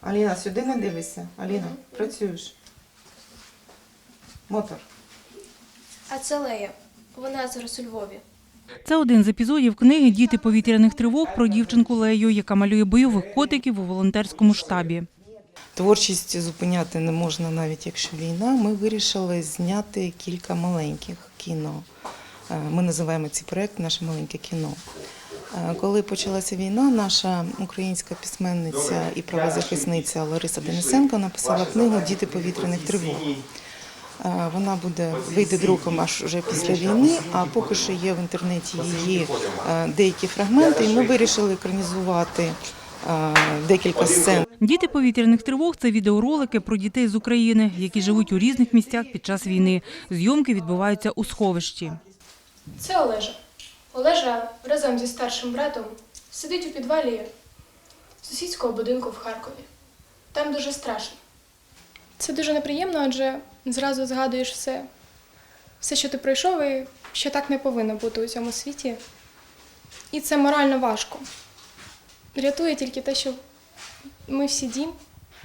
Аліна, сюди не дивися. Аліна, працюєш. Мотор. А це Лея. Вона зараз у Львові. Це один з епізодів книги Діти повітряних тривог про дівчинку Лею, яка малює бойових котиків у волонтерському штабі. Творчість зупиняти не можна, навіть якщо війна. Ми вирішили зняти кілька маленьких кіно. Е, Ми називаємо цей проект наше маленьке кіно. Е, Коли почалася війна, наша українська письменниця і правозахисниця Лариса Денисенко написала книгу Діти повітряних тривог. Е, Вона буде вийде друком аж уже після війни, а поки що є в інтернеті її е, деякі фрагменти. І ми вирішили екранізувати декілька сцен. Діти повітряних тривог це відеоролики про дітей з України, які живуть у різних місцях під час війни. Зйомки відбуваються у сховищі. Це Олежа. Олежа разом зі старшим братом сидить у підвалі сусідського будинку в Харкові. Там дуже страшно. Це дуже неприємно, адже зразу згадуєш все, все, що ти пройшов, і що так не повинно бути у цьому світі. І це морально важко. Рятує тільки те, що ми всі дім,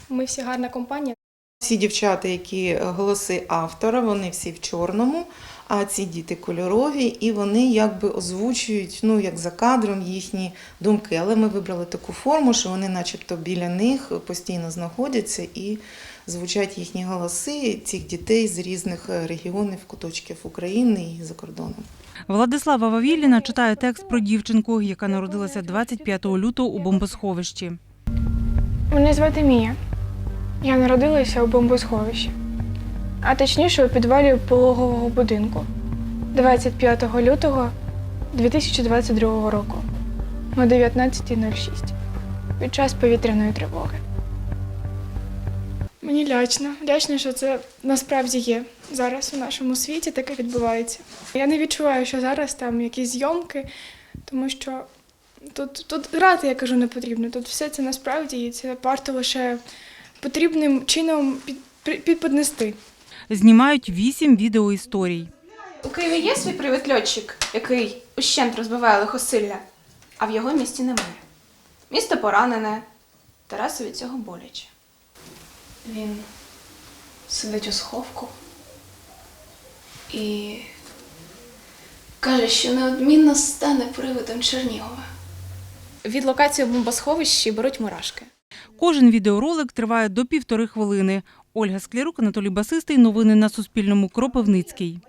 ми всі гарна компанія. Всі дівчата, які голоси автора, вони всі в чорному, а ці діти кольорові, і вони якби озвучують, ну як за кадром, їхні думки. Але ми вибрали таку форму, що вони, начебто, біля них постійно знаходяться і звучать їхні голоси цих дітей з різних регіонів, куточків України і за кордоном. Владислава Вавіліна читає текст про дівчинку, яка народилася 25 лютого у бомбосховищі. Мене звати Мія. Я народилася у бомбосховищі, а точніше у підвалі пологового будинку 25 лютого 2022 року о 19.06 під час повітряної тривоги. Мені лячно. Лячно, що це насправді є зараз у нашому світі таке відбувається. Я не відчуваю, що зараз там якісь зйомки, тому що Тут, тут грати, я кажу, не потрібно. Тут все це насправді і це варто лише потрібним чином підподнести. Знімають вісім відеоісторій. У Києві є свій привид-льотчик, який ущент розбиває лихосилля, а в його місті немає. Місто поранене, Тарасу від цього боляче. Він сидить у сховку і каже, що неодмінно стане привидом Чернігова. Від локації в бомбосховищі беруть мурашки. Кожен відеоролик триває до півтори хвилини. Ольга Склярук, Анатолій Басистий. Новини на Суспільному. Кропивницький.